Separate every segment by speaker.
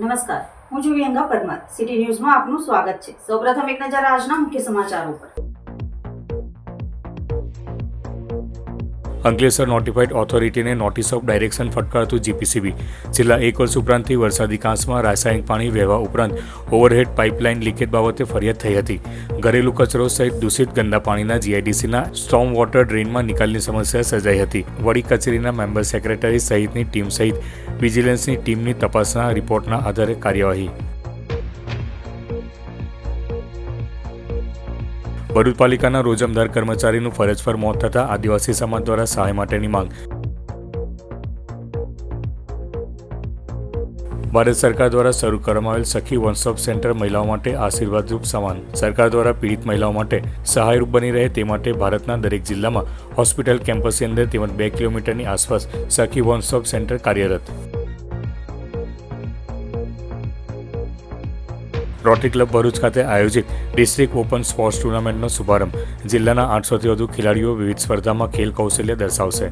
Speaker 1: નમસ્કાર. હું છું વ્યંગા પરમાર. સિટી ન્યૂઝમાં આપનું સ્વાગત છે. સૌપ્રથમ એક નજર આજના મુખ્ય સમાચારો પર.
Speaker 2: અંકલેશ્વર નોટિફાઇડ ઓથોરિટીને નોટિસ ઓફ ડાયરેક્શન ફટકારતું જીપીસીબી છેલ્લા એક વર્ષ ઉપરાંતથી વરસાદી કાંસમાં રાસાયણિક પાણી વહેવા ઉપરાંત ઓવરહેડ પાઇપલાઇન લીકેજ બાબતે ફરિયાદ થઈ હતી. ઘરેલુ કચરો સહિત દૂષિત ગંદા પાણીના જીઆઈડીસીના સ્ટોમ વોટર ડ્રેનમાં નિકાલની સમસ્યા સર્જાઈ હતી. વડી કચેરીના મેમ્બર સેક્રેટરી સહિતની ટીમ સહિત વિજિલન્સની ટીમની તપાસના રિપોર્ટના આધારે કાર્યવાહી ભરૂચ પાલિકાના રોજમદાર કર્મચારીનું ફરજ પર મોત થતાં આદિવાસી સમાજ દ્વારા સહાય માટેની માંગ. ભારત સરકાર દ્વારા શરૂ કરવામાં આવેલ સખી વન સ્ટોપ સેન્ટર મહિલાઓ માટે આશીર્વાદરૂપ સમાન. સરકાર દ્વારા પીડિત મહિલાઓ માટે સહાયરૂપ બની રહે તે માટે ભારતના દરેક જિલ્લામાં હોસ્પિટલ કેમ્પસની અંદર તેમજ બે કિલોમીટરની આસપાસ સખી વન સ્ટોપ સેન્ટર કાર્યરત. રોટરી ક્લબ ભરૂચ ખાતે આયોજિત ડિસ્ટ્રિક્ટ ઓપન સ્પોર્ટ્સ ટુર્નામેન્ટનો શુભારંભ. જિલ્લાના આઠસોથી વધુ ખેલાડીઓ વિવિધ સ્પર્ધામાં ખેલ કૌશલ્ય દર્શાવશે.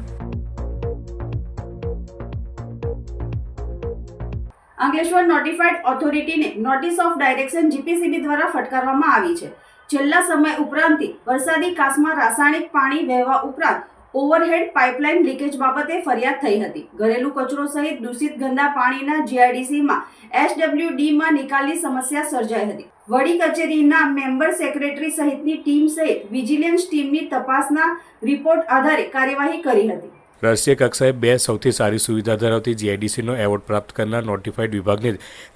Speaker 1: અંકલેશ્વર નોટિફાઈડ ઓથોરિટીને નોટિસ ઓફ ડાયરેક્શન જીપીસીબી દ્વારા ફટકારવામાં આવી છે. છેલ્લા સમય ઉપરાંતથી વરસાદી કાસમાં રાસાયણિક પાણી વહેવા ઉપરાંત ઓવરહેડ પાઇપલાઇન લીકેજ બાબતે ફરિયાદ થઈ હતી. ઘરેલુ કચરો સહિત દૂષિત ગંદા પાણીના જીઆઈડીસીમાં એસડબ્લ્યુડીમાં નિકાલની સમસ્યા સર્જાઈ હતી. વડી કચેરીના મેમ્બર સેક્રેટરી સહિતની ટીમ સહિત વિજિલન્સ ટીમની તપાસના રિપોર્ટ આધારે કાર્યવાહી કરી હતી.
Speaker 2: રાષ્ટ્રીય કક્ષાએ બે સૌથી સારી સુવિધા ધરાવતી જીઆઈડીસીનો એવોર્ડ પ્રાપ્ત કરનાર નોટિફાઈડ વિભાગને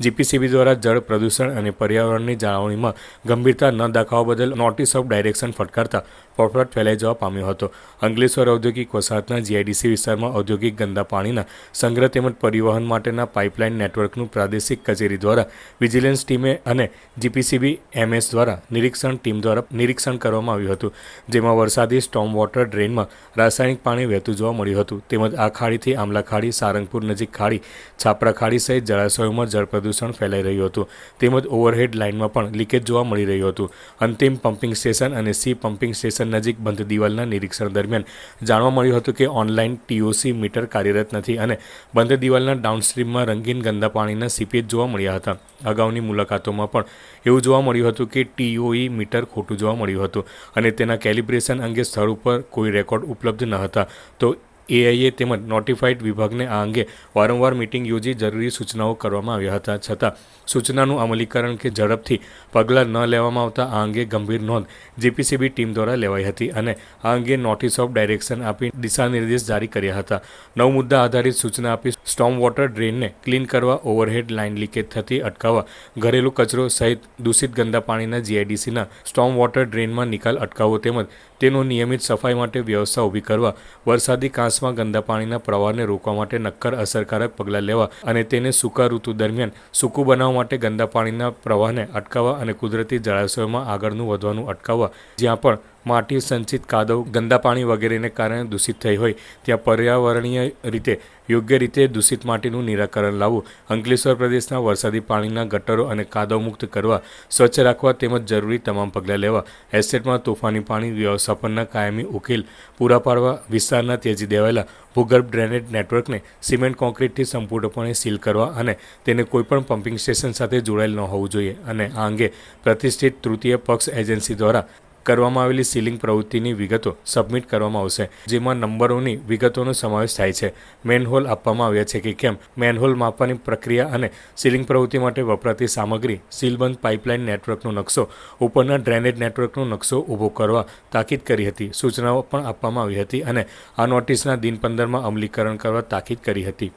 Speaker 2: જીપીસીબી દ્વારા જળ પ્રદૂષણ અને પર્યાવરણની જાળવણીમાં ગંભીરતા ન દાખવવા બદલ નોટિસ ઓફ ડાયરેક્શન ફટકારતા ફોફડાટ ફેલાઈ જવા પામ્યો હતો. અંગલેશ્વર ઔદ્યોગિક વસાહતના જીઆઈડીસી વિસ્તારમાં ઔદ્યોગિક ગંદા પાણીના સંગ્રહ તેમજ પરિવહન માટેના પાઇપલાઇન નેટવર્કનું પ્રાદેશિક કચેરી દ્વારા વિજિલન્સ ટીમે અને જીપીસીબી એમએસ દ્વારા નિરીક્ષણ ટીમ દ્વારા નિરીક્ષણ કરવામાં આવ્યું હતું, જેમાં વરસાદી સ્ટોમ વોટર ડ્રેનમાં રાસાયણિક પાણી વહેતું જોવા મળ્યું હતું. તેમજ આ ખાડીથી આમલા ખાડી, સારંગપુર નજીક ખાડી, છાપરા ખાડી સહિત જળાશયોમાં જળ પ્રદૂષણ ફેલાઈ રહ્યું હતું. તેમજ ઓવરહેડ લાઇનમાં પણ લીકેજ જોવા મળી રહ્યું હતું. અંતિમ પમ્પિંગ સ્ટેશન અને સી પમ્પિંગ સ્ટેશન નજીક બંધ દિવાલના નિરીક્ષણ દરમિયાન જાણવા મળ્યું હતું કે ઓનલાઈન ટીઓસી મીટર કાર્યરત નથી અને બંધ દિવાલના ડાઉનસ્ટ્રીમમાં રંગીન ગંદા પાણીના સીપેજ જોવા મળ્યા હતા. અગાઉની મુલાકાતોમાં પણ એવું જોવા મળ્યું હતું કે ટીઓઈ મીટર ખોટું જોવા મળ્યું હતું અને તેના કેલિબ્રેશન અંગે સ્થળ ઉપર કોઈ રેકોર્ડ ઉપલબ્ધ ન હતા. તો એઆઈએ તેમજ નોટિફાઈડ વિભાગને આ અંગે વારંવાર મિટિંગ યોજી જરૂરી સૂચનાઓ કરવામાં આવ્યા હતા. છતાં સૂચનાનું અમલીકરણ કે ઝડપથી પગલાં ન લેવામાં આવતા આ અંગે ગંભીર નોંધ જીપીસીબી ટીમ દ્વારા લેવાઈ હતી અને આ અંગે નોટિસ ઓફ ડાયરેક્શન આપી દિશાનિર્દેશ જારી કર્યા હતા. નવ મુદ્દા આધારિત સૂચના આપી સ્ટોમ વોટર ડ્રેનને ક્લીન કરવા ઓવરહેડ લાઇન લીકેજ થતી અટકાવવા, ઘરેલુ કચરો સહિત દૂષિત ગંદા પાણીના જીઆઈડીસીના સ્ટોમ વોટર ડ્રેનમાં નિકાલ અટકાવવો તેમજ તેનો નિયમિત સફાઈ માટે વ્યવસ્થા ઊભી કરવા, વરસાદી કાંસમાં ગંદા પાણીના પ્રવાહને રોકવા માટે નક્કર અસરકારક પગલાં લેવા અને તેને સૂકા ઋતુ દરમિયાન સૂકું બનાવવા માટે ગંદા પાણીના પ્રવાહને અટકાવવા અને કુદરતી જળાશયોમાં આગળનું વધવાનું અટકાવવા, જ્યાં પણ માટી સંચિત કાદવ, ગંદા પાણી વગેરેને કારણે દૂષિત થઈ હોય. ત્યાં પર્યાવરણીય રીતે, યોગ્ય રીતે દૂષિત માટીનું નિરાકરણ લાવવું. અંકલેશ્વર પ્રદેશના વરસાદી પાણીના ગટરો અને કાદવ મુક્ત કરવા, સ્વચ્છ રાખવા તેમજ જરૂરી તમામ પગલાં લેવા. એસ્ટેટમાં તોફાની પાણી વ્યવસ્થાપનના કાયમી ઉકેલ પૂરા પાડવા વિસ્તારના તેજી દેવાયેલા ભૂગર્ભ ડ્રેનેજ નેટવર્કને સિમેન્ટ કોન્ક્રીટથી સંપૂર્ણપણે સીલ કરવા અને તેને કોઈપણ પમ્પિંગ સ્ટેશન સાથે જોડાયેલ ન હોવું જોઈએ. અને આ અંગે પ્રતિષ્ઠિત તૃતીય પક્ષ એજન્સી દ્વારા કરવામાં આવેલી સીલિંગ પ્રવૃત્તિની વિગતો સબમિટ કરવામાં આવશે, જેમાં નંબરોની વિગતોનો સમાવેશ થાય છે. મેનહોલ આપવામાં આવ્યા છે કે કેમ? મેનહોલ માપવાની પ્રક્રિયા અને સીલિંગ પ્રવૃત્તિ માટે વપરાતી સામગ્રી, સીલબંધ પાઇપલાઇન નેટવર્કનો નકશો, ઉપરના ડ્રેનેજ નેટવર્કનો નકશો ઊભો કરવા તાકીદ કરી હતી. સૂચનાઓ પણ આપવામાં આવી હતી અને આ નોટિસના દિન પંદરમાં અમલીકરણ કરવા તાકીદ કરી હતી.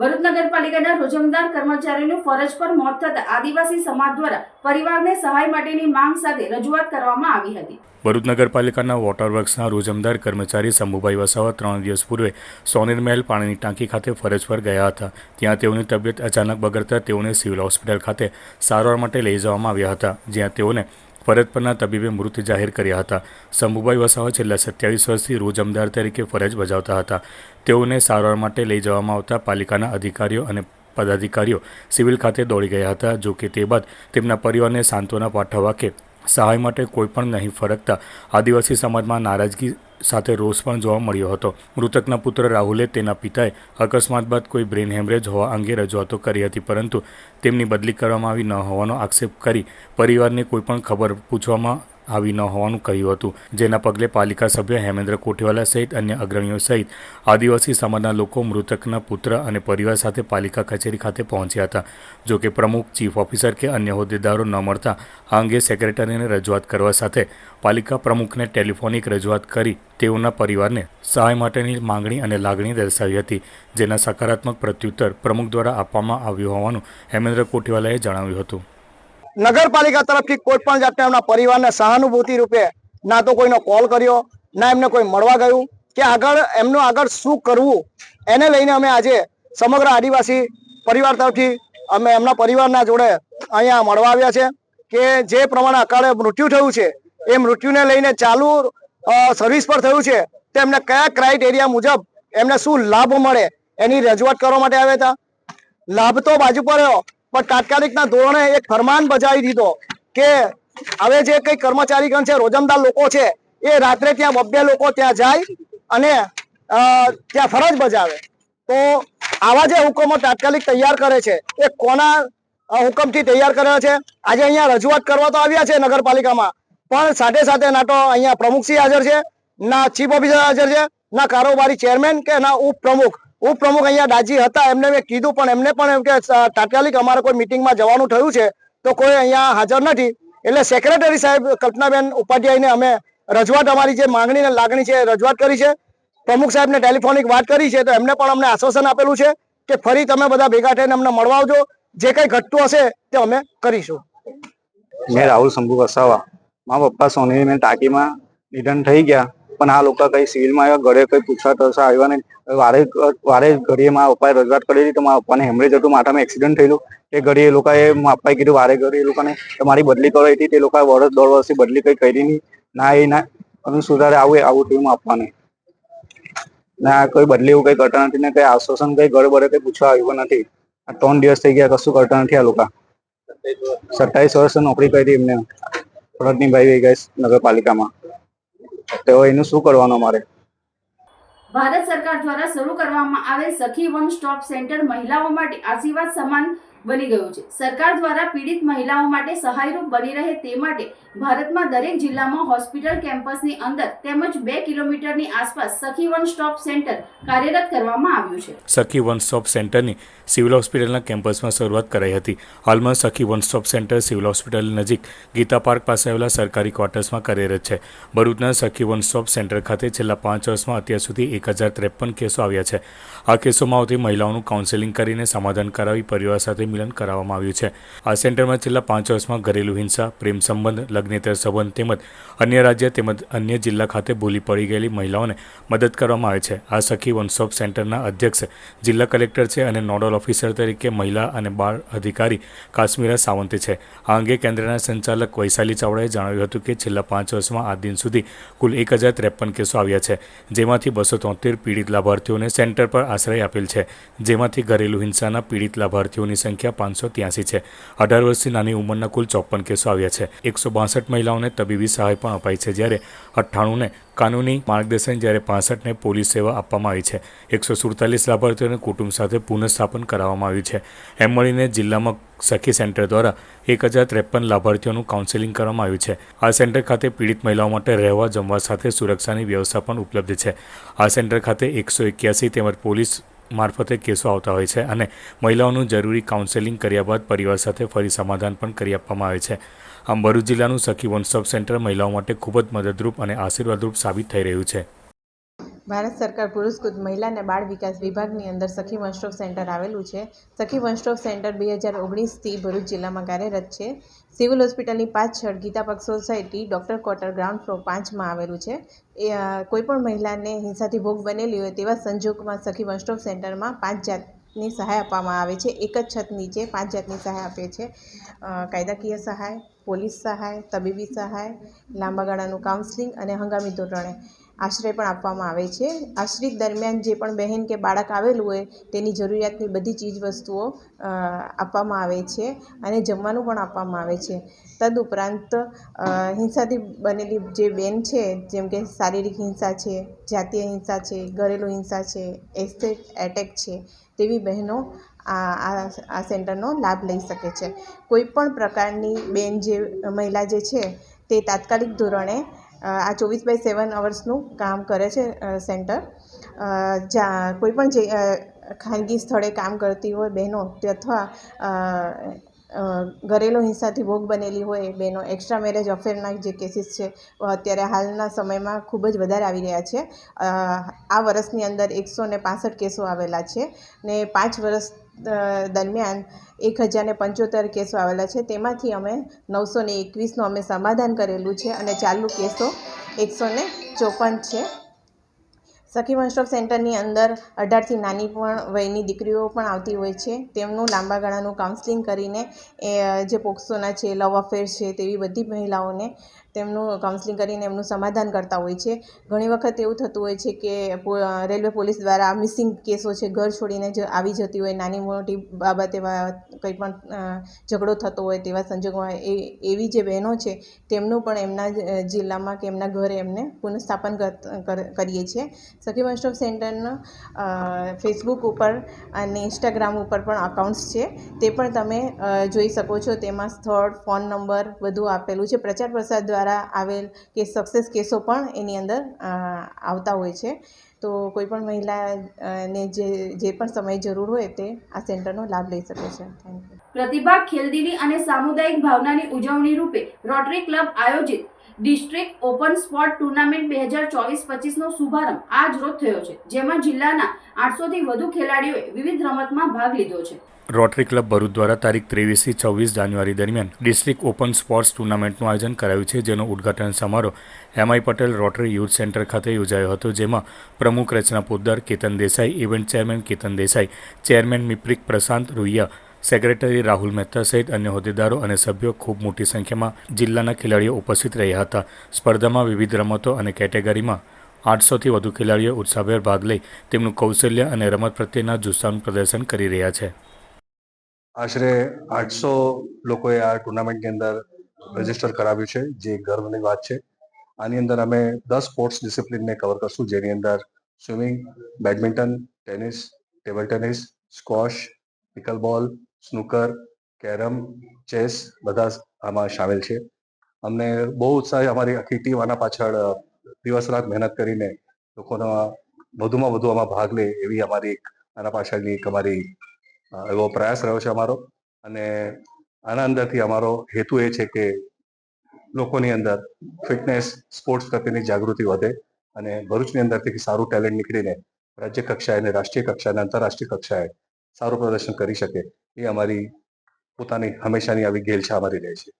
Speaker 1: ભરૂચ નગરપાલિકાના રોજમદાર કર્મચારીનું ફરજ પર મોત થતા આદિવાસી સમાજ દ્વારા પરિવારને સહાય માટેની માંગ સાથે રજૂઆત કરવામાં આવી હતી.
Speaker 2: ભરૂચ નગરપાલિકાના વોટર વર્ક્સના રોજમદાર કર્મચારી શંભુભાઈ વસાવા ત્રણ દિવસ પૂર્વે સોનેર મહેલ પાણીની ટાંકી ખાતે ફરજ પર ગયા હતા. ત્યાં તેઓની તબિયત અચાનક બગડતા તેઓને સિવિલ હોસ્પિટલ ખાતે સારવાર માટે લઈ જવામાં આવ્યા હતા, જ્યાં તેઓને ફરજ પરના તબીબે મૃત જાહેર કર્યા હતા. શંભુભાઈ વસાવા છેલ્લા સત્યાવીસ વર્ષથી રોજ અમદાર તરીકે ફરજ બજાવતા હતા. તેઓને સારવાર માટે લઈ જવામાં આવતા પાલિકાના અધિકારીઓ અને પદાધિકારીઓ સિવિલ ખાતે દોડી ગયા હતા. જો કે તે બાદ તેમના પરિવારને સાંત્વના પાઠવવા કે સહાય માટે કોઈ પણ નહીં ફરકતા આદિવાસી સમાજમાં નારાજગી સાથે રોષ પણ જોવા મળ્યો હતો. મૃતકના પુત્ર રાહુલે તેના પિતાએ અકસ્માત બાદ કોઈ બ્રેન હેમરેજ હોવા અંગે રજૂઆતો કરી હતી, પરંતુ તેમની બદલી કરવામાં આવી ન હોવાનો આક્ષેપ કરી પરિવારને કોઈ પણ ખબર પૂછવામાં આવી ન હોવાનું કહ્યું હતું. જેના પગલે પાલિકા સભ્ય હેમેન્દ્ર કોઠીવાલા સહિત અન્ય અગ્રણીઓ સહિત આદિવાસી સમાજના લોકો મૃતકના પુત્ર અને પરિવાર સાથે પાલિકા કચેરી ખાતે પહોંચ્યા હતા. જો કે પ્રમુખ, ચીફ ઓફિસર કે અન્ય હોદ્દેદારો ન મળતા આ અંગે સેક્રેટરીને રજૂઆત કરવા સાથે પાલિકા પ્રમુખને ટેલિફોનિક રજૂઆત કરી તેઓના પરિવારને સહાય માટેની માંગણી અને લાગણી દર્શાવી હતી, જેના સકારાત્મક પ્રત્યુત્તર પ્રમુખ દ્વારા આપવામાં આવ્યું હોવાનું હેમેન્દ્ર કોઠીવાલાએ જણાવ્યું હતું.
Speaker 3: નગરપાલિકા તરફથી કોઈ પણ જાતના એમના પરિવારને સહાનુભૂતિ રૂપે ના તો કોઈનો કોલ કર્યો, ના એમને કોઈ મળવા ગયું, કે આગળ એમનું આગળ શું કરવું, એને લઈને અમે આજે સમગ્ર આદિવાસી પરિવાર તરફથી અમે એમના પરિવારના જોડે અહીંયા મળવા આવ્યા છે, કે જે પ્રમાણે અકાળે મૃત્યુ થયું છે, એ મૃત્યુને લઈને ચાલુ સર્વિસ પર થયું છે, તો એમને કયા ક્રાઇટેરિયા મુજબ એમને શું લાભ મળે, એની રજૂઆત કરવા માટે આવ્યા હતા. લાભ તો બાજુ પર પણ તાત્કાલિકના ધોરણે એક ફરમાન બજાવી દીધો કે હવે જે કઈ કર્મચારીગણ છે, રોજમદાર લોકો છે, એ રાત્રે ત્યાં બબ્બે લોકો ત્યાં જાય અને ત્યાં ફરજ બજાવે. તો આવા જે હુકમો તાત્કાલિક તૈયાર કરે છે, એ કોના હુકમ હુકમથી તૈયાર કરેલા છે? આજે અહીંયા રજૂઆત કરવા તો આવ્યા છે નગરપાલિકામાં, પણ સાથે સાથે ના તો અહીંયા પ્રમુખશ્રી હાજર છે, ના ચીફ ઓફિસર હાજર છે, ના કારોબારી ચેરમેન કે ના ઉપપ્રમુખ. ઉપપ્રમુખ અહીંયા દાજી હતા, એમને મેં કીધું, પણ એમને પણ એમ કે તાત્કાલિક અમારે કોઈ મિટિંગમાં જવાનું થયું છે, તો કોઈ અહીંયા હાજર નથી. એટલે સેક્રેટરી સાહેબ કલ્પનાબેન ઉપાધ્યાયને અમે રજૂઆત અમારી જે માંગણી અને લાગણી છે એ રજૂઆત કરી છે. પ્રમુખ સાહેબને ટેલિફોનિક વાત કરી છે, તો એમને પણ અમને આશ્વાસન આપેલું છે કે ફરી તમે બધા ભેગા થઈને અમને મળવા આવજો જે કંઈ ઘટતું હશે તે અમે કરીશું.
Speaker 4: મેં રાહુલ શંભુ વસાવા, મારા પપ્પા સોની મેં ટાંકીમાં નિધન થઈ ગયા. પણ આ લોકો કઈ સિવિલમાં આવ્યા, ઘરે કઈ પૂછવા તરસા આવ્યા નહીં. વારે વારે ઘડીએ મારા પપ્પાએ રજૂઆત કરેલી તો મારા પપ્પાને હેમરેજ હતું માથામાં એક્સિડન્ટ થયેલું. એ ઘડી એ લોકોએ મારા પપ્પાએ કીધું, વારે ઘડી એ લોકોને તમારી બદલી કરાવી હતી. તે લોકોએ વર્ષ દોઢ વર્ષથી બદલી કઈ કરી નહીં. ના, એ ના. અને સુધારે આવું આવું થયું આપવાને ના, કોઈ બદલી એવું કઈ કરતા નથી ને કઈ આશ્વાસન, કઈ ઘરે બરે કઈ પૂછવા આવ્યું નથી. આ ત્રણ દિવસ થઈ ગયા, કશું કરતા નથી આ લોકો. સત્તાવીસ વર્ષ નોકરી કરી એમને. ફરજ નિભાવી ગઈ નગરપાલિકામાં. તો એનું શું કરવાનું અમારે?
Speaker 1: ભારત સરકાર દ્વારા શરૂ કરવામાં આવેલ સખી વન સ્ટોપ સેન્ટર મહિલાઓ માટે આશીર્વાદ સમાન બની ગયું છે. સરકાર દ્વારા પીડિત મહિલાઓ માટે સહાયરૂપ બની રહે તે માટે ભારતમાં દરેક જિલ્લામાં હોસ્પિટલ કેમ્પસની અંદર તેમજ બે કિલોમીટરની આસપાસ સખી વન સ્ટોપ સેન્ટર કાર્યરત કરવામાં આવ્યું છે.
Speaker 2: સખી વન સ્ટોપ સેન્ટરની સિવિલ હોસ્પિટલના કેમ્પસમાં શરૂઆત કરાઈ હતી. હાલમાં Sakhi one stop centre civil hospital નજીક ગીતા પાર્ક પાસે આવેલા સરકારી ક્વાર્ટર્સમાં કાર્યરત છે. ભરૂચના સખી વન સ્ટોપ સેન્ટર ખાતે છેલ્લા પાંચ વર્ષમાં અત્યાર સુધી એક હજાર ત્રેપન કેસો આવ્યા છે. આ કેસોમાં આવતી મહિલાઓનું કાઉન્સેલિંગ કરીને સમાધાન કરાવી પરિવાર સાથે મિલન કરાવવામાં આવ્યું છે. આ સેન્ટરમાં છેલ્લા પાંચ વર્ષમાં ઘરેલું હિંસા, પ્રેમ સંબંધ, લગ્નેતર સંબંધ તેમજ અન્ય રાજ્ય તેમજ અન્ય જિલ્લા ખાતે ભૂલી પડી ગયેલી મહિલાઓને મદદ કરવામાં આવે છે. આ સખી વન સેન્ટરના અધ્યક્ષ, જિલ્લા કલેક્ટર છે અને નોડલ ઓફિસર તરીકે મહિલા અને બાળ અધિકારી કાશ્મીરા સાવંતે છે. આ અંગે કેન્દ્રના સંચાલક વૈશાલી ચાવડાએ જણાવ્યું હતું કે છેલ્લા પાંચ વર્ષમાં આ દિન સુધી કુલ એક હજાર ત્રેપન કેસો આવ્યા છે, જેમાંથી બસો તોતેર પીડિત લાભાર્થીઓને સેન્ટર પર આશ્રય આપેલ છે, જેમાંથી ઘરેલું હિંસાના પીડિત લાભાર્થીઓની સંખ્યા પાંચસો ત્યાસી છે. અઢાર વર્ષથી નાની ઉંમરના કુલ ચોપન કેસો આવ્યા છે. એકસો બાસઠ મહિલાઓને તબીબી સહાય પણ અપાઈ છે. જ્યારે અઠ્ઠાણુંને કાનૂની માર્ગદર્શન, જ્યારે પાસઠને પોલીસ સેવા આપવામાં આવી છે. એકસો સુડતાલીસ લાભાર્થીઓને કુટુંબ સાથે પુનઃસ્થાપન કરાવવામાં આવ્યું છે. એમ મળીને જિલ્લામાં સખી સેન્ટર દ્વારા એક હજાર ત્રેપન લાભાર્થીઓનું કાઉન્સેલિંગ કરવામાં આવ્યું છે. આ સેન્ટર ખાતે પીડિત મહિલાઓ માટે રહેવા જમવા સાથે સુરક્ષાની વ્યવસ્થા પણ ઉપલબ્ધ છે. આ સેન્ટર ખાતે એકસો એક્યાસી તેમજ પોલીસ મારફતે કેસો આવતા હોય છે અને મહિલાઓનું જરૂરી કાઉન્સેલિંગ કર્યા બાદ પરિવાર સાથે ફરી સમાધાન પણ કરી આપવામાં આવે છે. આમ ભરૂચ જિલ્લાનું સખી વન સ્ટોપ સેન્ટર મહિલાઓ માટે ખૂબ જ મદદરૂપ અને આશીર્વાદરૂપ સાબિત થઈ રહ્યું છે.
Speaker 5: ભારત સરકાર પુરસ્કૃત મહિલા અને બાળ વિકાસ વિભાગની અંદર સખી વન સ્ટોપ સેન્ટર આવેલું છે. સખી વન સ્ટોપ સેન્ટર બે હજાર ઓગણીસથી ભરૂચ જિલ્લામાં કાર્યરત છે. સિવિલ હોસ્પિટલની પાછળ ગીતાપક society doctor quarter ground floor પાંચમાં આવેલું છે. એ કોઈપણ મહિલાને હિંસાથી ભોગ બનેલી હોય તેવા સંજોગમાં સખી વન સ્ટોપ સેન્ટરમાં પાંચ જાતની સહાય આપવામાં આવે છે. એક જ છત નીચે પાંચ જાતની સહાય આપે છે. કાયદાકીય સહાય, પોલીસ સહાય, તબીબી સહાય, લાંબા ગાળાનું કાઉન્સલિંગ અને હંગામી ધોરણે. આશ્રય પણ આપવામાં આવે છે. આશ્રિત દરમિયાન જે પણ બહેન કે બાળક આવેલું હોય, તેની જરૂરિયાતની બધી ચીજ વસ્તુઓ આપવામાં આવે છે અને જમવાનું પણ આપવામાં આવે છે. તદુપરાંત હિંસાથી બનેલી જે બેન છે, જેમ કે શારીરિક હિંસા છે, જાતીય હિંસા છે, ઘરેલું હિંસા છે, એસેટ એટેક છે, તેવી બહેનો આ આ સેન્ટરનો લાભ લઈ શકે છે. કોઈ પણ પ્રકારની બેન જે, મહિલા જે છે, તે તાત્કાલિક ધોરણે આ ચોવીસ બાય સેવન અવર્સનું કામ કરે છે સેન્ટર. જ્યાં કોઈપણ જે ખાનગી સ્થળે કામ કરતી હોય, બહેનો અથવા ઘરેલું હિંસાથી ભોગ બનેલી હોય, બહેનો એક્સ્ટ્રા મેરેજ અફેરના જે કેસીસ છે અત્યારે હાલના સમયમાં ખૂબ જ વધારે આવી રહ્યા છે. આ વર્ષની અંદર એકસો ને પાસઠ કેસો આવેલા છે ને પાંચ વર્ષ દરમિયાન એક હજારને પંચોતેર કેસો આવેલા છે. તેમાંથી અમે નવસો ને એકવીસનું અમે સમાધાન કરેલું છે અને ચાલુ કેસો એકસો ને ચોપન છે. સખી વન સ્ટોપ સેન્ટરની અંદર અઢારથી નાની પણ વયની દીકરીઓ પણ આવતી હોય છે. તેમનું લાંબા ગાળાનું કાઉન્સલિંગ કરીને એ, જે પોક્સોના છે, લવ અફેર છે, તેવી બધી મહિલાઓને તેમનું કાઉન્સલિંગ કરીને એમનું સમાધાન કરતા હોય છે. ઘણી વખત એવું થતું હોય છે કે રેલવે પોલીસ દ્વારા મિસિંગ કેસો છે, ઘર છોડીને જ આવી જતી હોય, નાની મોટી બાબત એવા કંઈ પણ ઝઘડો થતો હોય તેવા સંજોગોમાં એ, એવી જે બહેનો છે, તેમનું પણ એમના જિલ્લામાં કે એમના ઘરે એમને પુનઃસ્થાપન કર- કર- કરીએ છીએ. સખી વન સ્ટોપ સેન્ટરના ફેસબુક ઉપર અને ઇન્સ્ટાગ્રામ ઉપર પણ અકાઉન્ટ્સ છે. તે પણ તમે જોઈ શકો છો. તેમાં સ્થળ ફોન નંબર બધું આપેલું છે. પ્રચાર પ્રસાર દ્વારા આવેલ કે સક્સેસ કેસો પણ એની અંદર આવતા હોય છે. તો કોઈ પણ મહિલા ને જે જે પણ સમય જરૂર હોય તે આ સેન્ટરનો લાભ લઈ શકે છે.
Speaker 1: પ્રતિભા ખેલદીલી અને સામુદાયિક ભાવનાની ઉજવણી રૂપે રોટરી ક્લબ આયોજિત ડિસ્ટ્રિક્ટ ઓપન સ્પોર્ટ ટુર્નામેન્ટ બે હજાર ચોવીસ પચીસનો શુભારંભ આજ રોજ થયો છે, જેમાં જિલ્લાના આઠસોથી વધુ ખેલાડીઓએ વિવિધ રમતમાં ભાગ લીધો છે.
Speaker 2: રોટરી ક્લબ ભરૂચ દ્વારા તારીખ ત્રેવીસથી છવ્વીસ જાન્યુઆરી દરમિયાન ડિસ્ટ્રિક્ટ ઓપન સ્પોર્ટ્સ ટુર્નામેન્ટનું આયોજન કરાયું છે, જેનો ઉદ્ઘાટન સમારોહ MI Patel rotary youth centre ખાતે યોજાયો હતો, જેમાં પ્રમુખ Rachana Poddar Ketan Desai, event chairman Ketan Desai, chairman મિપ્રિક Prashant Ruhiya secretary Rahul Mehta સહિત અન્ય હોદ્દેદારો અને સભ્યો ખૂબ મોટી સંખ્યામાં જિલ્લાના ખેલાડીઓ ઉપસ્થિત રહ્યા હતા. સ્પર્ધામાં વિવિધ રમતો અને કેટેગરીમાં આઠસોથી વધુ ખેલાડીઓ ઉત્સાહભેર ભાગ લઈ તેમનું કૌશલ્ય અને રમત પ્રત્યેના જુસ્સાનું પ્રદર્શન કરી રહ્યા છે.
Speaker 6: આશરે આઠસો લોકોએ આ ટુર્નામેન્ટની અંદર રજિસ્ટર કરાવ્યું છે, જે ગર્વની વાત છે. આની અંદર અમે દસ સ્પોર્ટ્સ ડિસિપ્લિનને કવર કરશું, જેની અંદર swimming badminton tennis table tennis squash pickleball snooker carrom chess બધા આમાં સામેલ છે. અમને બહુ ઉત્સાહ અમારી આખી ટીમ આના પાછળ દિવસ રાત મહેનત કરીને લોકોનો વધુમાં વધુ આમાં ભાગ લે એવી અમારી આના પાછળની એક અમારી એવો પ્રયાસ રહ્યો છે અમારો. અને આના અંદરથી અમારો હેતુ એ છે કે લોકોની અંદર ફિટનેસ, સ્પોર્ટ્સ પ્રત્યેની જાગૃતિ વધે અને ભરૂચની અંદરથી સારું ટેલેન્ટ નીકળીને રાજ્ય કક્ષાએ અને રાષ્ટ્રીય કક્ષાએ અને આંતરરાષ્ટ્રીય કક્ષાએ સારું પ્રદર્શન કરી શકે એ અમારી પોતાની હંમેશાની આવી ગેલ અમારી રહે છે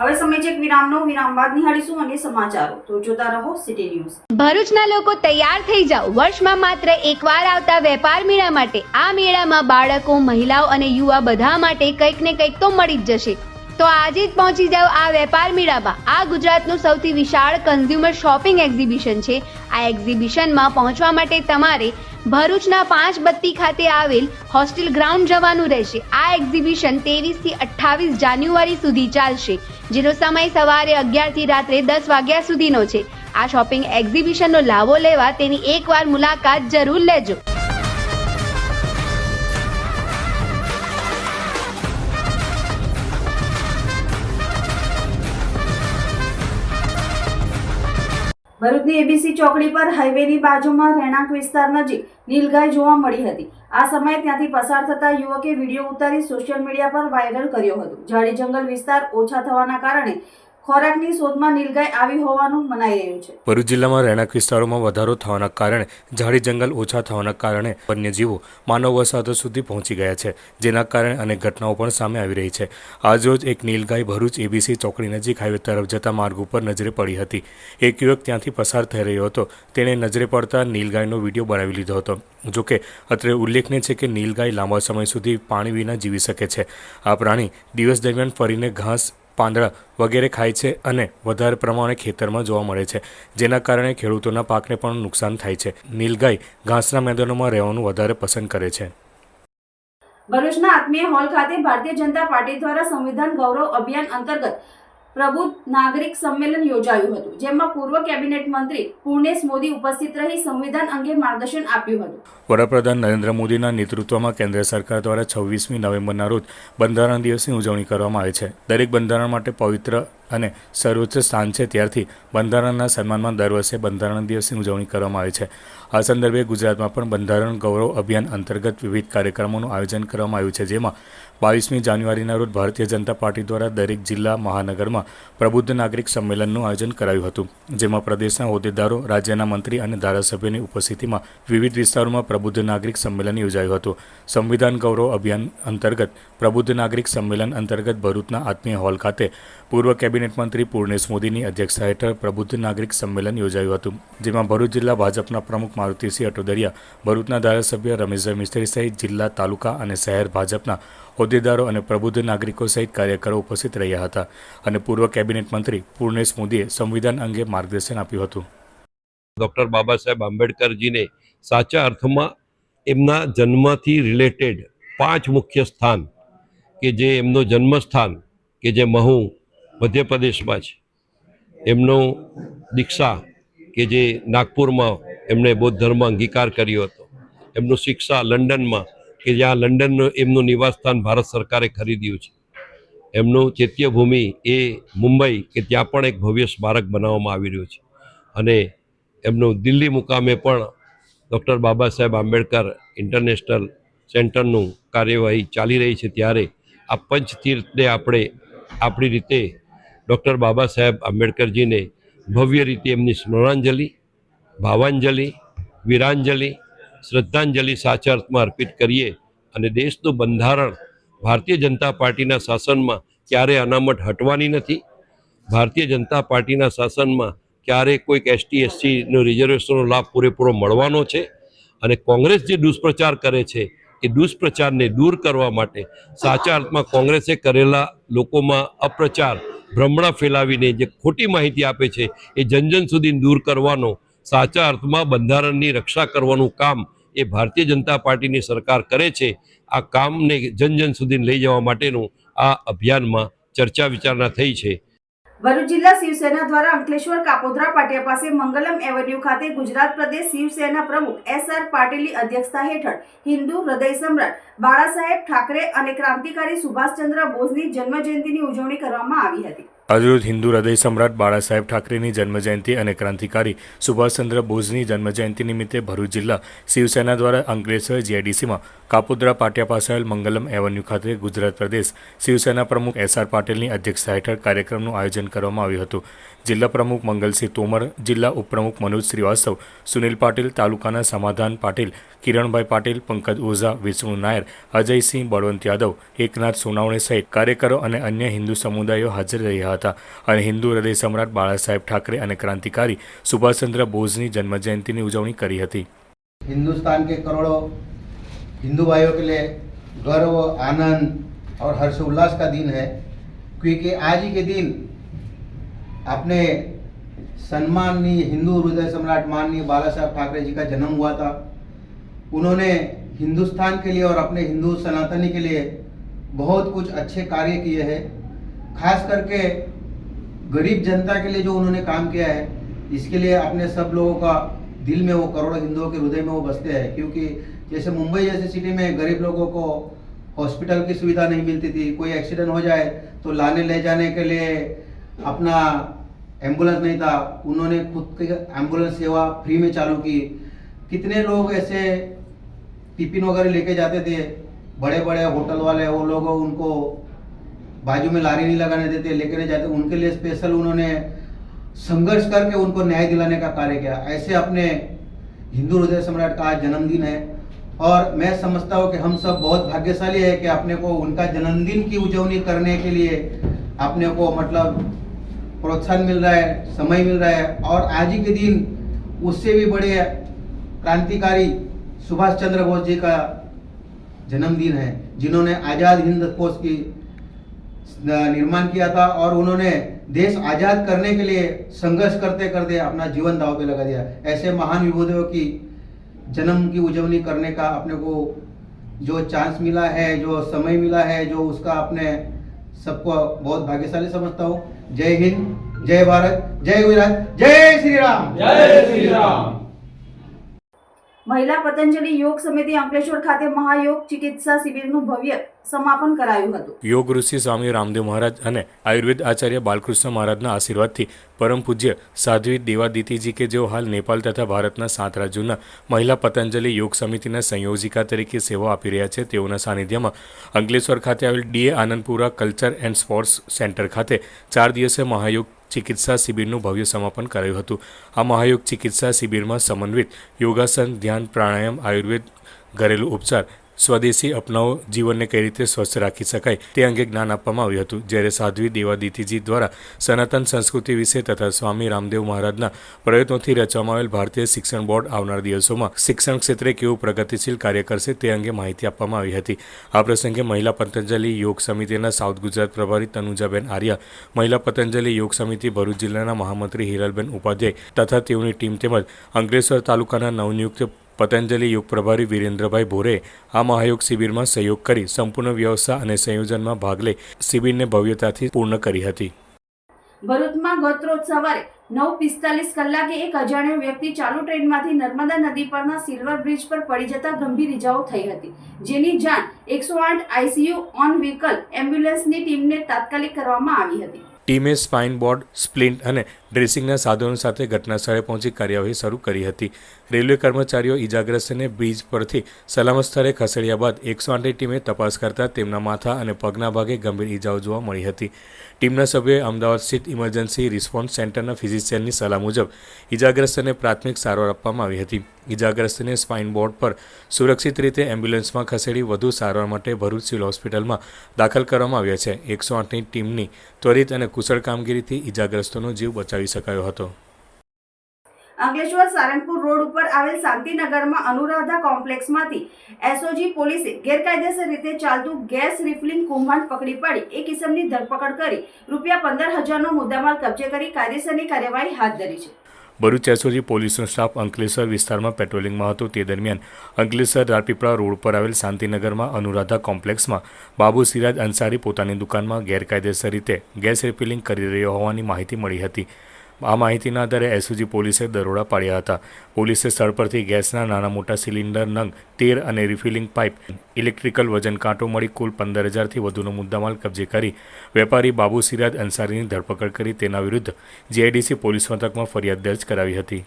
Speaker 1: હવે સમય છે વિરામનો. વિરામ બાદ નિહાળીશું અને સમાચારો. તો જોતા રહો સિટી ન્યૂઝ.
Speaker 7: ભરૂચના લોકો તૈયાર થઈ જાઓ. વર્ષમાં માત્ર એકવાર આવતા વેપાર મેળા માટે. આ મેળામાં બાળકો, મહિલાઓ અને યુવા બધા માટે કંઈક ને કંઈક તો મળી જ જશે. તો આજે જ પહોંચી જાઓ આ વેપાર મેળામાં. આ ગુજરાતનું સૌથી વિશાળ કન્ઝ્યુમર શોપિંગ એક્ઝિબિશન છે. આ એક્ઝિબિશનમાં પહોંચવા માટે તમારે ભરૂચના પાંચ બત્તી ખાતે આવેલ હોસ્ટેલ ગ્રાઉન્ડ જવાનું રહેશે. આ એક્ઝિબિશન ત્રેવીસથી અઠ્ઠાવીસ જાન્યુઆરી સુધી ચાલશે, જેનો સમય સવારે અગિયારથી રાત્રે દસ વાગ્યા સુધીનો છે. આ શોપિંગ એક્ઝિબિશનનો લાવો લેવા તેની એકવાર મુલાકાત જરૂર લેજો.
Speaker 1: ભરૂચની એબીસી ચોકડી પર હાઈવેની બાજુમાં રહેણાંક વિસ્તાર નજીક નીલગાય જોવા મળી હતી. આ સમયે ત્યાંથી પસાર થતા યુવકે વીડિયો ઉતારી સોશિયલ મીડિયા પર વાયરલ કર્યો હતો. ઝાડી જંગલ વિસ્તાર ઓછા થવાના કારણે ખોરાકની શોધમાં નીલગાય આવી હોવાનું મનાઈ રહ્યું છે.
Speaker 2: ભરૂચ જિલ્લામાં રહેણાંક વિસ્તારોમાં વધારો થવાના કારણે ઝાડી જંગલ ઓછા થવાના કારણે વન્યજીવો માનવ વસાહતો સુધી પહોંચી ગયા છે, જેના કારણે અનેક ઘટનાઓ પણ સામે આવી રહી છે. આજરોજ એક નીલગાય ભરૂચ એબીસી ચોકડી નજીક હાઈવે તરફ જતા માર્ગ ઉપર નજરે પડી હતી. એક યુવક ત્યાંથી પસાર થઈ રહ્યો હતો. તેણે નજરે પડતા નીલગાયનો વીડિયો બનાવી લીધો હતો. જોકે અત્રે ઉલ્લેખનીય છે કે નીલગાય લાંબા સમય સુધી પાણી વિના જીવી શકે છે. આ પ્રાણી દિવસ દરમિયાન ફરીને ઘાસ પાંદડા વગેરે ખાય છે અને વધારે પ્રમાણે ખેતરમાં જોવા મળે છે, જેના કારણે ખેડૂતોના પાકને પણ નુકસાન થાય છે. નીલગાય ઘાસના મેદાનોમાં રહેવાનું વધારે પસંદ કરે છે.
Speaker 1: ભરૂચના આત્મીય હોલ ખાતે ભારતીય જનતા પાર્ટી દ્વારા સંવિધાન ગૌરવ અભિયાન અંતર્ગત પ્રબુદ્ધ નાગરિક સંમેલન યોજાયું હતું, જેમાં પૂર્વ કેબિનેટ મંત્રી પૂર્ણેશ મોદી ઉપસ્થિત રહી સંવિધાન અંગે માર્ગદર્શન આપ્યું હતું.
Speaker 2: વડાપ્રધાન નરેન્દ્ર મોદીના નેતૃત્વમાં કેન્દ્ર સરકાર દ્વારા છવ્વીસમી નવેમ્બરના રોજ બંધારણ દિવસની ઉજવણી કરવામાં આવે છે. દરેક બંધારણ માટે પવિત્ર અને સર્વોચ્ચ સ્થાન છે, ત્યારથી બંધારણના સન્માનમાં દર વર્ષે બંધારણ દિવસની ઉજવણી કરવામાં આવે છે. આ સંદર્ભે ગુજરાતમાં પણ બંધારણ ગૌરવ અભિયાન અંતર્ગત વિવિધ કાર્યક્રમોનું આયોજન કરવામાં આવ્યું છે, જેમાં બાવીસમી જાન્યુઆરીના રોજ ભારતીય જનતા પાર્ટી દ્વારા દરેક જિલ્લા મહાનગરમાં પ્રબુદ્ધ નાગરિક સંમેલનનું આયોજન કરાયું હતું, જેમાં પ્રદેશના હોદ્દેદારો, રાજ્યના મંત્રી અને ધારાસભ્યોની ઉપસ્થિતિમાં વિવિધ વિસ્તારોમાં પ્રબુદ્ધ નાગરિક સંમેલન યોજાયું હતું. સંવિધાન ગૌરવ અભિયાન અંતર્ગત પ્રબુદ્ધ નાગરિક સંમેલન અંતર્ગત ભરૂચના આત્મીય હોલ ખાતે પૂર્વ કેબિનેટ મંત્રી પૂર્ણેશ મોદીની અધ્યક્ષતા હેઠળ પ્રબુદ્ધ નાગરિક સંમેલન યોજાયું હતું, જેમાં ભરૂચ જિલ્લા ભાજપના પ્રમુખ મારુતિસિંહ અટોદરિયા, ભરૂચના ધારાસભ્ય રમેશભાઈ મિસ્ત્રી સહિત જિલ્લા તાલુકા અને શહેર ભાજપના હોદ્દેદારો અને પ્રબુદ્ધ નાગરિકો સહિત કાર્યકરો ઉપસ્થિત રહ્યા હતા અને પૂર્વ કેબિનેટ મંત્રી પૂર્ણેશ મોદીએ સંવિધાન અંગે માર્ગદર્શન આપ્યું હતું.
Speaker 8: ડૉક્ટર બાબા સાહેબ આંબેડકરજીને સાચા અર્થમાં એમના જન્મથી રિલેટેડ પાંચ મુખ્ય સ્થાન કે જે એમનું જન્મસ્થાન, કે જે મહુ મધ્યપ્રદેશમાં છે. એમનું દીક્ષા કે જે નાગપુરમાં એમણે બૌદ્ધ ધર્મ અંગીકાર કર્યો હતો. એમનું શિક્ષા લંડનમાં, કે જ્યાં લંડનનું એમનું નિવાસસ્થાન ભારત સરકારે ખરીદ્યું છે. એમનું ચૈત્યભૂમિ એ મુંબઈ, કે ત્યાં પણ એક ભવ્ય સ્મારક બનાવવામાં આવી રહ્યું છે. અને એમનું દિલ્હી મુકામે પણ ડૉક્ટર બાબા સાહેબ આંબેડકર ઇન્ટરનેશનલ સેન્ટરનું કાર્યવાહી ચાલી રહી છે. ત્યારે આ પંચતીર્થને આપણે આપણી રીતે ડૉક્ટર બાબા સાહેબ આંબેડકરજીને ભવ્ય રીતે એમની સ્મરણાંજલિ, ભાવાંજલિ, વીરાંજલિ, શ્રદ્ધાંજલિ સાચા અર્થમાં અર્પિત કરીએ અને દેશનું બંધારણ ભારતીય જનતા પાર્ટીના શાસનમાં ક્યારે અનામત હટવાની નથી. ભારતીય જનતા પાર્ટીના શાસનમાં ક્યારે કોઈક એસટી, એસસીનો રિઝર્વેશનનો લાભ પૂરેપૂરો મળવાનો છે અને કોંગ્રેસ જે દુષ્પ્રચાર કરે છે એ દુષ્પ્રચારને દૂર કરવા માટે સાચા અર્થમાં કોંગ્રેસે કરેલા લોકોમાં અપ્રચાર, ભ્રમણા ફેલાવીને જે ખોટી માહિતી આપે છે, એ જનજન સુધી દૂર કરવાનો, સાચા અર્થમાં બંધારણની રક્ષા કરવાનું કામ એ ભારતીય જનતા પાર્ટીની સરકાર કરે છે, આ કામને જનજન સુધી લઈ જવા માટેનું આ અભિયાનમાં ચર્ચા વિચારણા થઈ છે.
Speaker 1: ભરૂચ જિલ્લા શિવસેના દ્વારા અંકલેશ્વર કાપોદ્રા પાટિયા પાસે મંગલમ એવન્યુ ખાતે ગુજરાત પ્રદેશ શિવસેના પ્રમુખ એસ આર પાટીલની અધ્યક્ષતા હેઠળ હિન્દુ હૃદય સમ્રાટ બાળાસાહેબ ઠાકરે અને ક્રાંતિકારી સુભાષચંદ્ર બોઝની જન્મજયંતિની ઉજવણી કરવામાં આવી હતી.
Speaker 2: આજરોજ હિન્દુ હૃદય સમ્રાટ બાળાસાહેબ ઠાકરેની જન્મજયંતિ અને ક્રાંતિકારી સુભાષચંદ્ર બોઝની જન્મજયંતિ નિમિત્તે ભરૂચ જિલ્લા શિવસેના દ્વારા અંકલેશ્વર જીઆઈડીસીમાં કાપોદ્રા પાટિયા પાસે આવેલ મંગલમ એવન્યુ ખાતે ગુજરાત પ્રદેશ શિવસેના પ્રમુખ એસ આર પાટીલની અધ્યક્ષતા હેઠળ કાર્યક્રમનું આયોજન કરવામાં આવ્યું હતું. જિલ્લા પ્રમુખ મંગલસિંહ તોમર, જિલ્લા ઉપપ્રમુખ મનોજ શ્રીવાસ્તવ, સુનિલ પાટીલ, તાલુકાના સમાધાન પાટીલ, કિરણભાઈ પાટીલ, પંકજ ઓઝા, વિષ્ણુ નાયર, અજયસિંહ બળવંત યાદવ, એકનાથ સોનાવણે સહિત કાર્યકરો અને અન્ય હિન્દુ સમુદાયો હાજર રહ્યા હતા. અને હિન્દુ હૃદય સમ્રાટ બાળાસાહેબ ઠાકરે અને ક્રાંતિકારી સુભાષચંદ્ર બોઝની જન્મજયંતિની ઉજવણી કરી હતી
Speaker 9: हिंदुस्तान के करोड़ों हिंदू भाइयों के लिए गर्व आनंद और हर्षोल्लास का दिन है क्योंकि आज ही के दिन अपने सम्माननीय हिंदू हृदय सम्राट माननीय बाला साहब ठाकरे जी का जन्म हुआ था उन्होंने हिंदुस्तान के लिए और अपने हिंदू सनातनी के लिए बहुत कुछ अच्छे कार्य किए हैं खास करके गरीब जनता के लिए जो उन्होंने काम किया है, इसके लिए अपने सब लोगों का दिल में वो करोड़ों हिंदुओं के हृदय में वो बसते हैं। क्योंकि जैसे मुंबई जैसी सिटी में गरीब लोगों को हॉस्पिटल की सुविधा नहीं मिलती थी, कोई एक्सीडेंट हो जाए तो लाने ले जाने के लिए अपना एंबुलेंस नहीं था। उन्होंने खुद की एंबुलेंस सेवा फ्री में चालू की। कितने लोग ऐसे टिफ़िन वगैरह लेके जाते थे बड़े बड़े होटल वाले, वो लोग उनको बाजू में लारी नहीं लगाने देते, लेके नहीं जाते। उनके लिए स्पेशल उन्होंने संघर्ष करके उनको न्याय दिलाने का कार्य किया। ऐसे अपने हिंदू हृदय सम्राट का आज जन्मदिन है। और मैं समझता हूँ कि हम सब बहुत भाग्यशाली है कि अपने को उनका जन्मदिन की उजवनी करने के लिए अपने को मतलब प्रोत्साहन मिल रहा है, समय मिल रहा है। और आज ही के दिन उससे भी बड़े क्रांतिकारी सुभाष चंद्र बोस जी का जन्मदिन है, जिन्होंने आज़ाद हिंद फौज की निर्माण किया था और उन्होंने देश आज़ाद करने के लिए संघर्ष करते करते अपना जीवन दाव पे लगा दिया। ऐसे महान विभूतियों की जन्म की उजवनी करने का अपने को जो चांस मिला है, जो समय मिला है, जो उसका अपने सबको बहुत भाग्यशाली समझता हूँ। जय हिंद, जय भारत, जय गुजरात जय श्री राम।
Speaker 1: મહિલા પતંજલિ યોગ સમિતિ અંકલેશ્વર ખાતે મહાયોગ ચિકિત્સા શિબિરનું ભવ્ય સમાપન કરાયું હતું.
Speaker 2: યોગ ઋષિ સ્વામી રામદેવ મહારાજ અને આયુર્વેદ આચાર્ય બાલકૃષ્ણ મહારાજના આશીર્વાદથી પરમ પૂજ્ય સાધ્વી દેવાદિતિજી કે જેઓ હાલ નેપાલ તથા ભારતના સાત રાજ્યોના મહિલા પતંજલિ યોગ સમિતિના સંયોજિકા તરીકે સેવા આપી રહ્યા છે, તેઓના સાનિધ્યમાં અંકલેશ્વર ખાતે આવેલ DA Anandpura culture and sports centre ખાતે ચાર દિવસે મહાયોગ ચિકિત્સા શિબિરનું ભવ્ય સમાપન કરાયું હતું. આ મહાયોગ ચિકિત્સા શિબિરમાં સમન્વિત યોગાસન, ધ્યાન, પ્રાણાયામ, આયુર્વેદ, ઘરેલું ઉપચાર સ્વદેશી અપનાવો, જીવનને કઈ રીતે સ્વસ્થ રાખી શકાય તે અંગે જ્ઞાન આપવામાં આવ્યું હતું. જ્યારે સાધ્વી દેવાદિતીજી દ્વારા સનાતન સંસ્કૃતિ વિશે તથા સ્વામી રામદેવ મહારાજના પ્રયત્નોથી રચવામાં આવેલ ભારતીય શિક્ષણ બોર્ડ આવનાર દિવસોમાં શિક્ષણ ક્ષેત્રે કેવું પ્રગતિશીલ કાર્ય કરશે તે અંગે માહિતી આપવામાં આવી હતી. આ પ્રસંગે મહિલા પતંજલિ યોગ સમિતિના સાઉથ ગુજરાત પ્રભારી તનુજાબેન આર્યા, મહિલા પતંજલિ યોગ સમિતિ ભરૂચ જિલ્લાના મહામંત્રી હિરલબેન ઉપાધ્યાય તથા તેઓની ટીમ તેમજ અંકલેશ્વર તાલુકાના નવનિયુક્ત પતંજલિ યુગ પ્રભારી વિરેન્દ્રભાઈ ભોરે આ મહાયોગ શિબિરમાં સહયોગ કરી સંપૂર્ણ વ્યવસ્થા અને સંયોજનમાં ભાગ લઈ શિબિરને ભવ્યતાથી પૂર્ણ કરી હતી.
Speaker 1: ભરૂચમાં ગત રોજ સવારે નવ પિસ્તાલીસ કલાકે એક અજાણ્યો વ્યક્તિ ચાલુ ટ્રેનમાંથી નર્મદા નદી પરના સિલ્વર બ્રિજ પર પડી જતા ગંભીર ઇજાઓ થઈ હતી. જેની જાણ એકસો આઠ આઈસીયુ ઓન વ્હીકલ એમ્બ્યુલન્સની ટીમને તાત્કાલિક કરવામાં આવી હતી.
Speaker 2: ટીમે સ્પાઇન બોર્ડ સ્પ્લિન્ટ અને ડ્રેસિંગના સાધનો સાથે ઘટનાસ્થળે પહોંચી કાર્યવાહી શરૂ કરી હતી. રેલવે કર્મચારીઓ ઇજાગ્રસ્તને બ્રિજ પરથી સલામત સ્થળે ખસેડ્યા બાદ એકસો આઠની ટીમે તપાસ કરતા તેમના માથા અને પગના ભાગે ગંભીર ઇજાઓ જોવા મળી હતી. ટીમના સભ્યોએ અમદાવાદ સ્થિત ઇમરજન્સી રિસ્પોન્સ સેન્ટરના ફિઝિશિયનની સલાહ મુજબ ઇજાગ્રસ્તને પ્રાથમિક સારવાર આપવામાં આવી હતી. ઇજાગ્રસ્તને સ્પાઇન બોર્ડ પર સુરક્ષિત રીતે એમ્બ્યુલન્સમાં ખસેડી વધુ સારવાર માટે ભરૂચ સિવિલ હોસ્પિટલમાં દાખલ કરવામાં આવ્યા છે. એકસો આઠની ટીમની ત્વરિત અને કુશળ કામગીરીથી ઇજાગ્રસ્તોનો જીવ બચાવી શકાયો હતો.
Speaker 1: અંકલેશ્વર સારંગપુર રોડ ઉપર આવેલ શાંતિનગરમાં અનુરાધા કોમ્પ્લેક્સમાંથી એસઓજી પોલીસે ગેરકાયદેસર રીતે ચાલતું ગેસ રિફિલિંગ કૌભાંડ પકડી પાડી એક ઇસમની ધરપકડ કરી રૂપિયા પંદર હજારનો મુદ્દામાલ કબજે કરી કાયદેસરની કાર્યવાહી હાથ ધરી છે.
Speaker 2: ભરૂચ એસઓજી પોલીસનો સ્ટાફ અંકલેશ્વર વિસ્તારમાં પેટ્રોલિંગમાં હતો. તે દરમિયાન અંકલેશ્વર રાજપીપળા રોડ પર આવેલ શાંતિનગરમાં અનુરાધા કોમ્પ્લેક્સમાં બાબુ સિરાજ અંસારી પોતાની દુકાનમાં ગેરકાયદેસર રીતે ગેસ રિફિલિંગ કરી રહ્યો હોવાની માહિતી મળી હતી. આ માહિતીના આધારે એસઓજી પોલીસે દરોડા પાડ્યા હતા. પોલીસે સ્થળ પરથી ગેસના નાના મોટા સિલિન્ડર, નંગ, તેર અને રિફિલિંગ પાઇપ, ઇલેક્ટ્રિકલ વજન કાંટો મળી કુલ પંદર હજારથી વધુનો મુદ્દામાલ કબજે કરી. વેપારી બાબુ સિરાજ અંસારીની ધરપકડ કરી તેના વિરુદ્ધ જીઆઈડીસી પોલીસ મથકમાં ફરિયાદ દર્જ કરાવી હતી.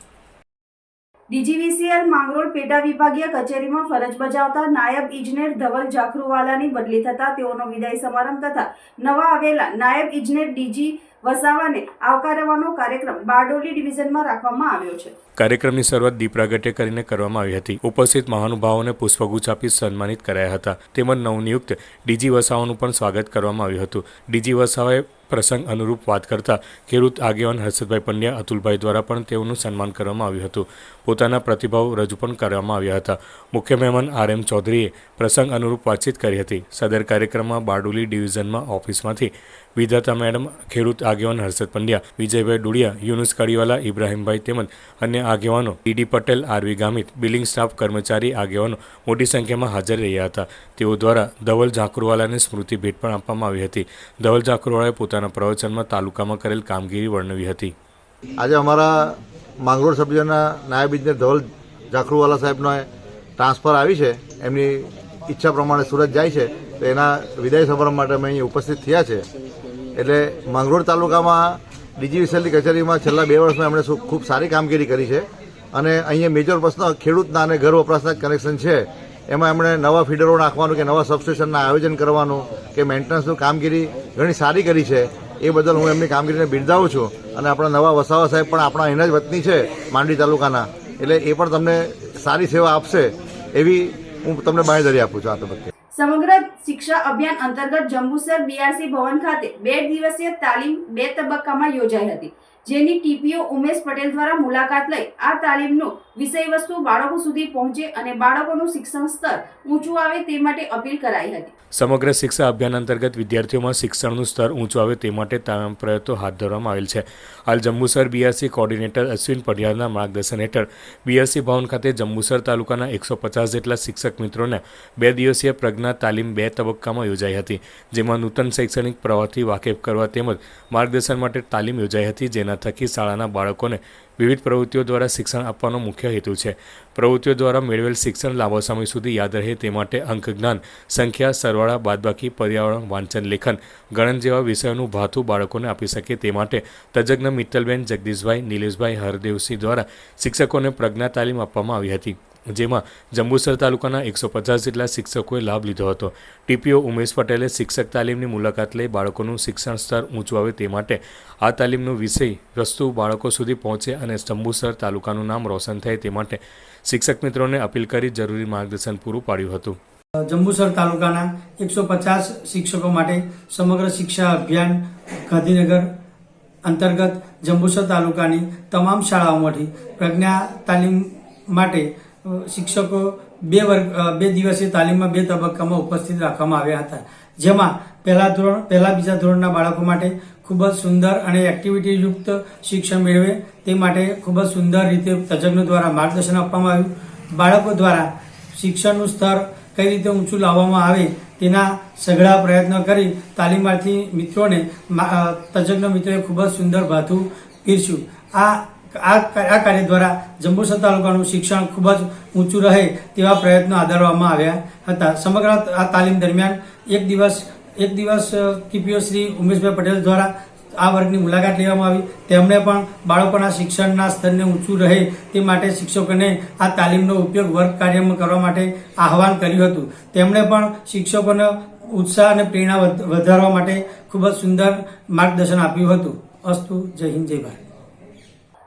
Speaker 1: ડીજીવીસીએલ માંગરોળ પેટા વિભાગીય કચેરીમાં ફરજ બજાવતા નાયબ ઇજનેર ધવલ જાખરુવાલાની બદલી થતા તેઓનો વિદાય સમારંભ તથા નવા આવેલા નાયબ ઇજનેર ડીજી વસાવાને આવકારવાનો કાર્યક્રમ બારડોલી ડિવિઝનમાં રાખવામાં આવ્યો છે.
Speaker 2: કાર્યક્રમની શરૂઆત દીપ પ્રાગટ્ય કરીને કરવામાં આવી હતી. ઉપસ્થિત મહાનુભાવોને પુષ્પગુચ્છ આપી સન્માનિત કરાયા હતા. તેમજ નવનિયુક્ત ડીજી વસાવાનું પણ સ્વાગત કરવામાં આવ્યું હતું. ડીજી વસાવાએ પ્રસંગ અનુરૂપ વાત કરતા ખેડૂત આગેવાન હર્ષદભાઈ પંડ્યા, અતુલભાઈ દ્વારા પણ તેઓનું સન્માન કરવામાં આવ્યું હતું. પોતાના પ્રતિભાવ રજૂ પણ કરવામાં આવ્યા હતા. મુખ્ય મહેમાન આર એમ ચૌધરીએ પ્રસંગ અનુરૂપ વાતચીત કરી હતી. સદર કાર્યક્રમમાં બારડોલી ડિવિઝનમાં ઓફિસમાંથી વિધાતા મેડમ, ખેડૂત આગેવાન હર્ષદ પંડ્યા, વિજયભાઈ ડુડિયા, યુનુસ કડીવાલા, ઇબ્રાહીમભાઈ તેમજ અન્ય આગેવાનો, DD Patel, RV Gamit, billing staff કર્મચારી આગેવાનો મોટી સંખ્યામાં હાજર રહ્યા હતા. તેઓ દ્વારા ધવલ ઝાકરવાલાને સ્મૃતિ ભેટ પણ આપવામાં આવી હતી. ધવલ ઝાકરવાલાએ પોતાના પ્રવચનમાં તાલુકામાં કરેલ કામગીરી વર્ણવી હતી.
Speaker 10: આજે અમારા માંગરોળ સભ્યના નાયબ ઇજનેર ધવલ ઝાકરુવાલા સાહેબનો ટ્રાન્સફર આવી છે. એમની ઈચ્છા પ્રમાણે સુરત જાય છે. તો એના વિદાય સમારંભ માટે અમે અહીં ઉપસ્થિત થયા છે. એટલે માંગરોળ તાલુકામાં ડીજીવીસીએલની કચેરીમાં છેલ્લા બે વર્ષમાં એમણે ખૂબ સારી કામગીરી કરી છે. અને અહીંયા મેજર પ્રશ્ન ખેડૂતના અને ઘર વપરાશના કનેક્શન છે. એમાં એમણે નવા ફીડરો નાખવાનું કે નવા સબસ્ટેશનના આયોજન કરવાનું કે મેન્ટેનન્સનું કામગીરી ઘણી સારી કરી છે. એ બદલ હું એમની કામગીરીને બિરદાવું છું. અને આપણા નવા વસાવા સાહેબ પણ આપણા એના જ વતની છે માંડવી તાલુકાના. એટલે એ પણ તમને સારી સેવા આપશે એવી હું તમને બાંયધરી આપું છું આ તબક્કે.
Speaker 1: સમગ્ર શિક્ષા અભિયાન અંતર્ગત જંબુસર બીઆરસી ભવન ખાતે બે દિવસીય તાલીમ બે તબક્કામાં યોજાઈ હતી. જેની ટીપીઓ ઉમેશ પટેલ દ્વારા મુલાકાત લઈ આ તાલીમનું વિષયવસ્તુ બાળકો સુધી પહોંચે અને બાળકોનું શિક્ષણ સ્તર ઊંચું આવે તે માટે અપીલ કરાઈ હતી.
Speaker 2: સમગ્ર શિક્ષા અભિયાન અંતર્ગત વિદ્યાર્થીઓમાં શિક્ષણનું સ્તર ઊંચું આવે તે માટે તમામ પ્રયત્નો હાથ ધરવામાં આવેલ છે. હાલ જંબુસર બીઆરસી કોર્ડિનેટર અશ્વિન પઢિયારના માર્ગદર્શન હેઠળ બીઆરસી ભવન ખાતે જંબુસર તાલુકાના એકસો પચાસ જેટલા શિક્ષક મિત્રોને બે દિવસીય પ્રજ્ઞા તાલીમ બે તબક્કામાં યોજાઈ હતી, જેમાં નૂતન શૈક્ષણિક પ્રવાહથી વાકેફ કરવા તેમજ માર્ગદર્શન માટે તાલીમ યોજાઈ હતી, જેના થકી શાળાના બાળકોને વિવિધ પ્રવૃત્તિઓ દ્વારા શિક્ષણ આપવાનો મુખ્ય હેતુ છે. પ્રવૃત્તિઓ દ્વારા મેળવેલ શિક્ષણ લાંબા સમય સુધી યાદ રહે તે માટે અંક જ્ઞાન સંખ્યા, સરવાળા, બાદબાકી, પર્યાવરણ, વાંચન, લેખન, ગણન જેવા વિષયોનું ભાથું બાળકોને આપી શકે તે માટે તજજ્ઞ મિત્તલબેન, જગદીશભાઈ, નિલેશભાઈ, હરદેવસિંહ દ્વારા શિક્ષકોને પ્રજ્ઞા તાલીમ આપવામાં આવી હતી. જેમાં જંબુસર તાલુકાના એકસો પચાસ જેટલા શિક્ષકોએ લાભ લીધો હતો. ટીપીઓ ઉમેશ પટેલે શિક્ષક તાલીમની મુલાકાત લઈ બાળકોનું શિક્ષણ સ્તર ઊંચું આવે તે માટે આ તાલીમનો વિષય વસ્તુ બાળકો સુધી પહોંચે અને જંબુસર તાલુકાનું નામ રોશન થાય તે માટે શિક્ષક મિત્રોને અપીલ કરી જરૂરી માર્ગદર્શન પૂરું પાડ્યું હતું.
Speaker 11: જંબુસર તાલુકાના એકસો પચાસ શિક્ષકો માટે સમગ્ર શિક્ષા અભિયાન ગાંધીનગર અંતર્ગત જંબુસર તાલુકાની તમામ શાળાઓમાંથી પ્રજ્ઞા તાલીમ માટે શિક્ષકો બે વર્ગ બે દિવસીય તાલીમમાં બે તબક્કામાં ઉપસ્થિત રાખવામાં આવ્યા હતા. જેમાં પહેલા ધોરણ, પહેલા બીજા ધોરણના બાળકો માટે ખૂબ જ સુંદર અને એક્ટિવિટીયુક્ત શિક્ષણ મેળવે તે માટે ખૂબ જ સુંદર રીતે તજજ્ઞો દ્વારા માર્ગદર્શન આપવામાં આવ્યું. બાળકો દ્વારા શિક્ષણનું સ્તર કઈ રીતે ઊંચું લાવવામાં આવે તેના સઘળા પ્રયત્નો કરી તાલીમાર્થી મિત્રોને તજજ્ઞ મિત્રોએ ખૂબ જ સુંદર ભાથું પીરસ્યું. આ આ કાર્ય દ્વારા જંબુસર તાલુકાનું શિક્ષણ ખૂબ જ ઊંચું રહે તેવા પ્રયત્નો આદરવામાં આવ્યા હતા. સમગ્ર આ તાલીમ દરમિયાન એક દિવસ એક દિવસ ટીપીઓ શ્રી ઉમેશભાઈ પટેલ દ્વારા આ વર્ગની મુલાકાત લેવામાં આવી. તેમણે પણ બાળકોના શિક્ષણના સ્તરને ઊંચું રહે તે માટે શિક્ષકોને આ તાલીમનો ઉપયોગ વર્ગ કાર્યમાં કરવા માટે આહવાન કર્યું હતું. તેમણે પણ શિક્ષકોને ઉત્સાહ અને પ્રેરણા વધ- વધારવા માટે ખૂબ જ સુંદર માર્ગદર્શન આપ્યું હતું. અસ્તુ, જય હિન્દ, જય ભારત.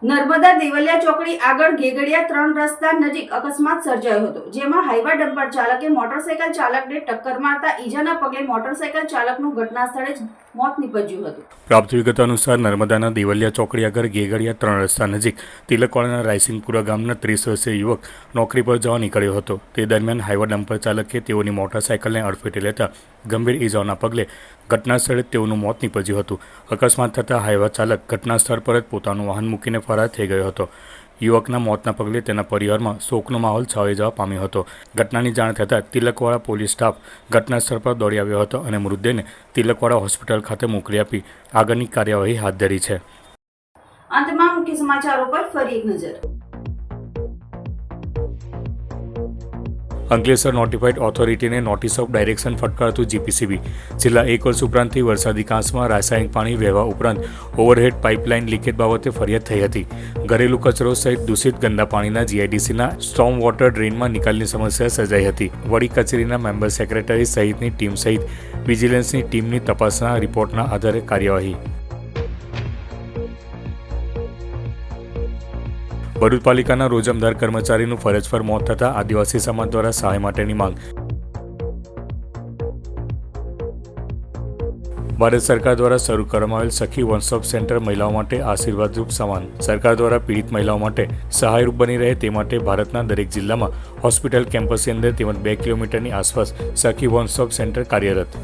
Speaker 1: નર્મદા દેવલિયા ચોકડી આગળ ગેગડિયા ત્રણ રસ્તા નજીક અકસ્માત સર્જાયો હતો, જેમાં હાઈવા ડમ્પર ચાલકે મોટરસાયકલ ચાલકને ટક્કર મારતા ઈજાના પગલે મોટરસાયકલ ચાલકનું ઘટના સ્થળે જ મોત નીપજ્યું હતું.
Speaker 2: પ્રાપ્ત વિગત અનુસાર નર્મદાના દેવલિયા ચોકડી આગળ ગેગડિયા ત્રણ રસ્તા નજીક તિલકવાડાના રાયસિંગપુરા ગામના ત્રીસ વર્ષીય યુવક નોકરી પર જવા નીકળ્યો હતો. તે દરમિયાન હાઈવા ડમ્પર ચાલકે તેઓની મોટરસાયકલને અડફેટે લેતા ગંભીર ઇજાઓના પગલે ઘટના સ્થળે તેઓનું મોત નીપજ્યું હતું. અકસ્માત થતાં હાઈવા ચાલક ઘટના સ્થળ પર જ પોતાનું વાહન મૂકીને ફરાર થઈ ગયો હતો. યુવકના મોતના પગલે તેના પરિવારમાં શોકનો માહોલ છવાઈ જવા પામ્યો હતો. ઘટનાની જાણ થતાં તિલકવાડા પોલીસ સ્ટાફ ઘટના સ્થળ પર દોડી આવ્યો હતો અને મૃતદેહને તિલકવાડા હોસ્પિટલ ખાતે મોકલી આપી આગળની કાર્યવાહી હાથ ધરી છે.
Speaker 1: અંતમાં મુખ્ય સમાચારો પર ફરી એક નજર.
Speaker 2: અંકલેશ્વર નોટિફાઇડ ઓથોરિટીને નોટિસ ઓફ ડાયરેક્શન ફટકારતું જીપીસીબી છેલ્લા એક વર્ષ ઉપરાંતથી વરસાદી કાંસમાં રાસાયણિક પાણી વહેવા ઉપરાંત ઓવરહેડ પાઇપલાઇન લીકેજ બાબતે ફરિયાદ થઈ હતી. ઘરેલુ કચરો સહિત દૂષિત ગંદા પાણીના જીઆઈડીસીના સ્ટોમ વોટર ડ્રેનમાં નિકાલની સમસ્યા સર્જાઈ હતી. વડી કચેરીના મેમ્બર સેક્રેટરી સહિતની ટીમ સહિત વિજિલન્સની ટીમની તપાસના રિપોર્ટના આધારે કાર્યવાહી ભરૂચ પાલિકાના રોજમદાર કર્મચારીનું ફરજ પર મોત થતાં આદિવાસી સમાજ દ્વારા સહાય માટેની માંગ. ભારત સરકાર દ્વારા શરૂ કરવામાં આવેલ સખી વન સ્ટોપ સેન્ટર મહિલાઓ માટે આશીર્વાદરૂપ સમાન. સરકાર દ્વારા પીડિત મહિલાઓ માટે સહાયરૂપ બની રહે તે માટે ભારતના દરેક જિલ્લામાં હોસ્પિટલ કેમ્પસની અંદર તેમજ બે કિલોમીટરની આસપાસ સખી વન સ્ટોપ સેન્ટર કાર્યરત.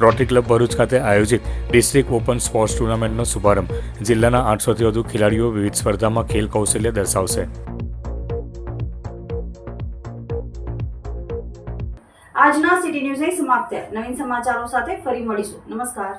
Speaker 2: રોટરી ક્લબ ભરૂચ ખાતે આયોજિત ડિસ્ટ્રિક્ટ ઓપન સ્પોર્ટ્સ ટુર્નામેન્ટનો શુભારંભ. જિલ્લાના આઠસોથી વધુ ખેલાડીઓ વિવિધ સ્પર્ધામાં ખેલ કૌશલ્ય દર્શાવશે.
Speaker 1: આજના સિટી ન્યૂઝ સમાપ્ત. નવીન સમાચારો સાથે ફરી મળીશું. નમસ્કાર.